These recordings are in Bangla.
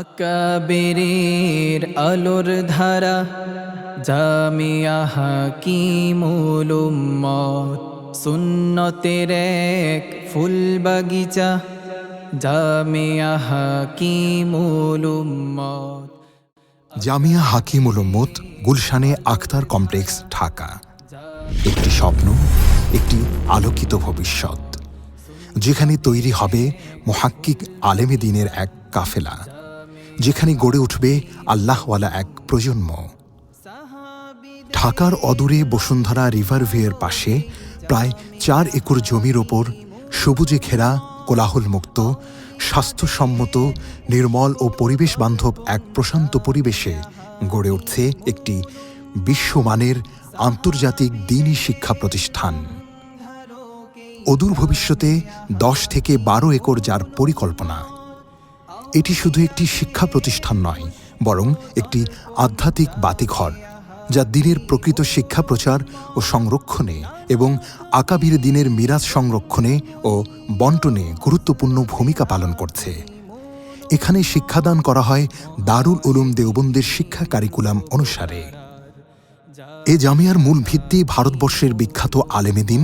আকাবেরের আলোর ধারা, জামিয়া হাকিমুল উম্মত সুন্নতের এক ফুল বাগিচা জামিয়া হাকিমুল উম্মত জামিয়া হাকিমুল উম্মত গুলশানে আখতার কমপ্লেক্স, ঢাকা। একটি স্বপ্ন, একটি আলোকিত ভবিষ্যৎ। যেখানে তৈরি হবে মোহাক্কিক আলেমে দিনের এক কাফেলা। যেখানে গড়ে উঠবে আল্লাহওয়ালা এক প্রজন্ম। ঢাকার অদূরে বসুন্ধরা রিভারভিউয়ের পাশে প্রায় চার একর জমির ওপর সবুজে ঘেরা কোলাহলমুক্ত, স্বাস্থ্যসম্মত, নির্মল ও পরিবেশ বান্ধব এক প্রশান্ত পরিবেশে গড়ে উঠছে একটি বিশ্বমানের আন্তর্জাতিক দিনই শিক্ষা প্রতিষ্ঠান। অদূর ভবিষ্যতে দশ থেকে বারো একর যার পরিকল্পনা এটি শুধু একটি শিক্ষা প্রতিষ্ঠান নয়, বরং একটি আধ্যাত্মিক বাতিঘর, যা দিনের প্রকৃত শিক্ষা প্রচার ও সংরক্ষণে এবং আকাবির দিনের মিরাজ সংরক্ষণে ও বন্টনে গুরুত্বপূর্ণ ভূমিকা পালন করছে। এখানে শিক্ষাদান করা হয় দারুল উলুম দেওবন্দের শিক্ষা কারিকুলাম অনুসারে। এ জামিয়ার মূল ভিত্তি ভারতবর্ষের বিখ্যাত আলেমেদিন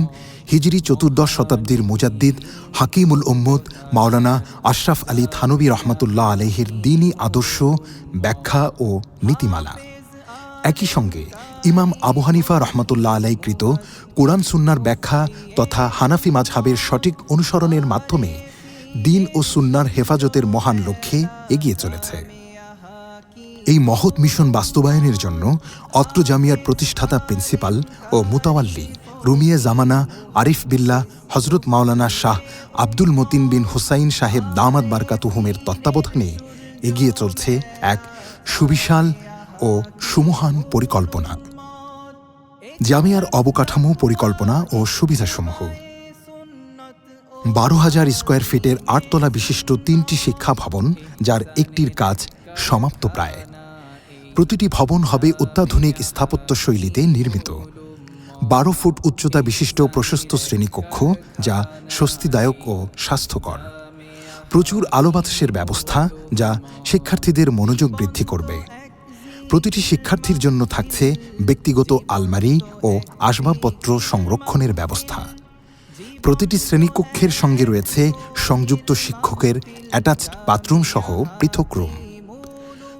হিজরি চতুর্দশ শতাব্দীর মুজাদ্দিদ হাকিমুল উম্মদ মাওলানা আশরাফ আলী থানবী রহমতুল্লাহ আলহির দিনী আদর্শ, ব্যাখ্যা ও নীতিমালা। একই সঙ্গে ইমাম আবু হানিফা রহমতুল্লাহ আলাইকৃত কোরআন সুন্নার ব্যাখ্যা তথা হানাফি মাঝহাবের সঠিক অনুসরণের মাধ্যমে দিন ও সুন্নার হেফাজতের মহান লক্ষ্যে এগিয়ে চলেছে। এই মহৎ মিশন বাস্তবায়নের জন্য অত্র জামিয়ার প্রতিষ্ঠাতা প্রিন্সিপাল ও মুতাওয়াল্লি রুমিয়া জামানা, আরিফ বিল্লা হজরত মাওলানা শাহ আব্দুল মতিন বিন হুসাইন সাহেব দামাদ বারকাতুহুমের তত্ত্বাবধানে এগিয়ে চলছে এক সুবিশাল ও সুমহান পরিকল্পনা। জামিয়ার অবকাঠামো পরিকল্পনা ও সুবিধাসমূহ। বারো হাজার স্কোয়ার ফিটের আটতলা বিশিষ্ট তিনটি শিক্ষা ভবন, যার একটির কাজ সমাপ্ত প্রায়। প্রতিটি ভবন হবে অত্যাধুনিক স্থাপত্য শৈলীতে নির্মিত। বারো ফুট উচ্চতা বিশিষ্ট প্রশস্ত শ্রেণীকক্ষ, যা স্বস্তিদায়ক ও স্বাস্থ্যকর। প্রচুর আলো বাতাসের ব্যবস্থা, যা শিক্ষার্থীদের মনোযোগ বৃদ্ধি করবে। প্রতিটি শিক্ষার্থীর জন্য থাকছে ব্যক্তিগত আলমারি ও আসবাবপত্র সংরক্ষণের ব্যবস্থা। প্রতিটি শ্রেণীকক্ষের সঙ্গে রয়েছে সংযুক্ত শিক্ষকের অ্যাটাচড বাথরুম সহ পৃথক রুম।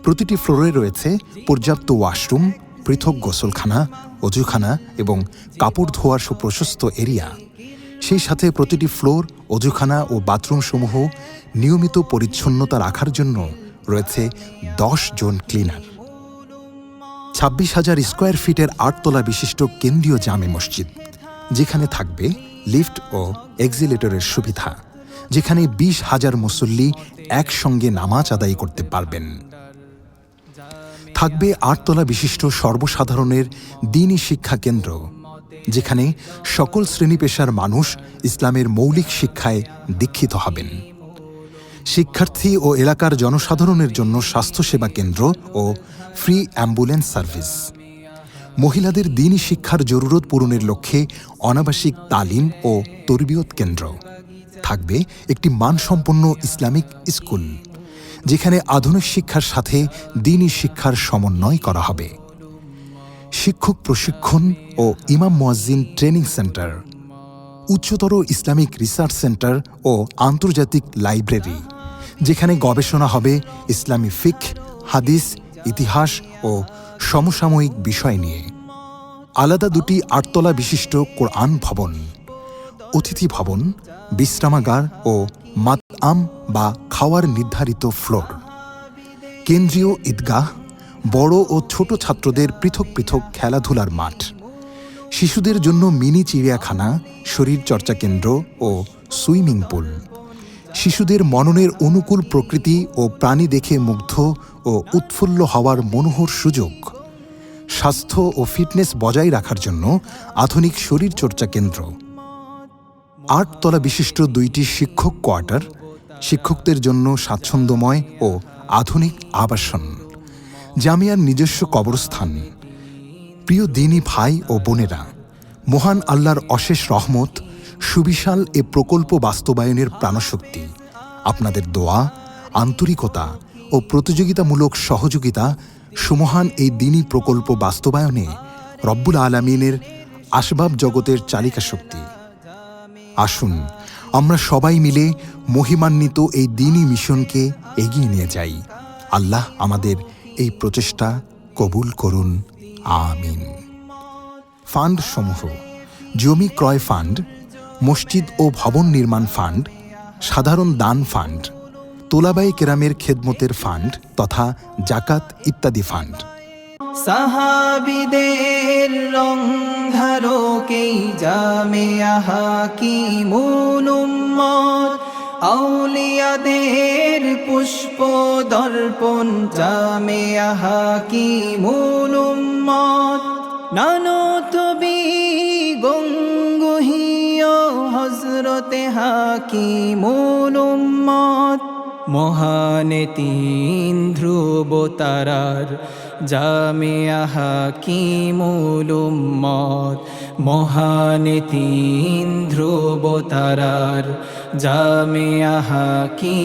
প্রতিটি ফ্লোরে রয়েছে পর্যাপ্ত ওয়াশরুম, পৃথক গোসলখানা, অজুখানা এবং কাপড় ধোয়ার সুপ্রশস্ত এরিয়া। সেই সাথে প্রতিটি ফ্লোর, অজুখানা ও বাথরুমসমূহ নিয়মিত পরিচ্ছন্নতা রাখার জন্য রয়েছে দশ জন ক্লিনার। ছাব্বিশ হাজার স্কোয়ার ফিটের আটতলা বিশিষ্ট কেন্দ্রীয় জামে মসজিদ, যেখানে থাকবে লিফট ও এক্সিলেটরের সুবিধা, যেখানে বিশ হাজার মুসল্লি একসঙ্গে নামাজ আদায় করতে পারবেন। থাকবে আটতলা বিশিষ্ট সর্বসাধারণের দিনই শিক্ষা কেন্দ্র, যেখানে সকল শ্রেণি পেশার মানুষ ইসলামের মৌলিক শিক্ষায় দীক্ষিত হবেন। শিক্ষার্থী ও এলাকার জনসাধারণের জন্য স্বাস্থ্যসেবা কেন্দ্র ও ফ্রি অ্যাম্বুলেন্স সার্ভিস। মহিলাদের দিনই শিক্ষার জরুরত পূরণের লক্ষ্যে অনাবাসিক তালিম ও তরবিয়ত কেন্দ্র। থাকবে একটি মানসম্পন্ন ইসলামিক স্কুল। যেখানে আধুনিক শিক্ষার সাথে দিনই শিক্ষার সমন্বয় করা হবে। শিক্ষক প্রশিক্ষণ ও ইমাম মুয়াজ্জিন ট্রেনিং সেন্টার, উচ্চতর ইসলামিক রিসার্চ সেন্টার ও আন্তর্জাতিক লাইব্রেরি, যেখানে গবেষণা হবে ইসলামী ফিক, হাদিস, ইতিহাস ও সমসাময়িক বিষয় নিয়ে। আলাদা দুটি আটতলা বিশিষ্ট কোরআন ভবন, অতিথি ভবন, বিশ্রামাগার ও মাতআম বা খাওয়ার নির্ধারিত ফ্লোর। কেন্দ্রীয় ঈদগাহ বড় ও ছোট ছাত্রদের পৃথক পৃথক খেলাধুলার মাঠ। শিশুদের জন্য মিনি চিড়িয়াখানা, শরীর চর্চা কেন্দ্র ও সুইমিং পুল। শিশুদের মননের অনুকূল প্রকৃতি ও প্রাণী দেখে মুগ্ধ ও উৎফুল্ল হওয়ার মনোহর সুযোগ। স্বাস্থ্য ও ফিটনেস বজায় রাখার জন্য আধুনিক শরীরচর্চা কেন্দ্র। আটতলা বিশিষ্ট দুইটি শিক্ষক কোয়ার্টার শিক্ষকদের জন্য স্বাচ্ছন্দ্যময় ও আধুনিক আবাসন, জামিয়ার নিজস্ব কবরস্থান, প্রিয় দিনী ভাই ও বোনেরা, মহান আল্লাহর অশেষ রহমত, সুবিশাল এ প্রকল্প বাস্তবায়নের প্রাণশক্তি, আপনাদের দোয়া, আন্তরিকতা ও প্রতিযোগিতামূলক সহযোগিতা সুমহান এই দিনী প্রকল্প বাস্তবায়নে রব্বুল আলমিনের আসবাব জগতের চালিকা শক্তি আসুন আমরা সবাই মিলে মহিমান্বিত এই দিনই মিশনকে এগিয়ে নিয়ে যাই। আল্লাহ আমাদের এই প্রচেষ্টা কবুল করুন। আমিন। ফান্ড সমূহ। জমি ক্রয় ফান্ড, মসজিদ ও ভবন নির্মাণ ফান্ড, সাধারণ দান ফান্ড, তোলাবাই কেরামের খেদমতের ফান্ড তথা জাকাত ইত্যাদি ফান্ড। সাহাবিদের রং ধারকেই জামে আহাকি মুলুম্মত আউলিয়াদের পুষ্প দর্পণ জামে আহাকি মুলুম্মত নানো তবি গঙ্গুহীয় হজরতে হাকি মুলুম্মত মহানে তিন ধ্রুব তারার জামিয়া হাকিমুলুম্মত মহানে তিন ধ্রুব তারার জামিয়া হাকিমুলুম্মত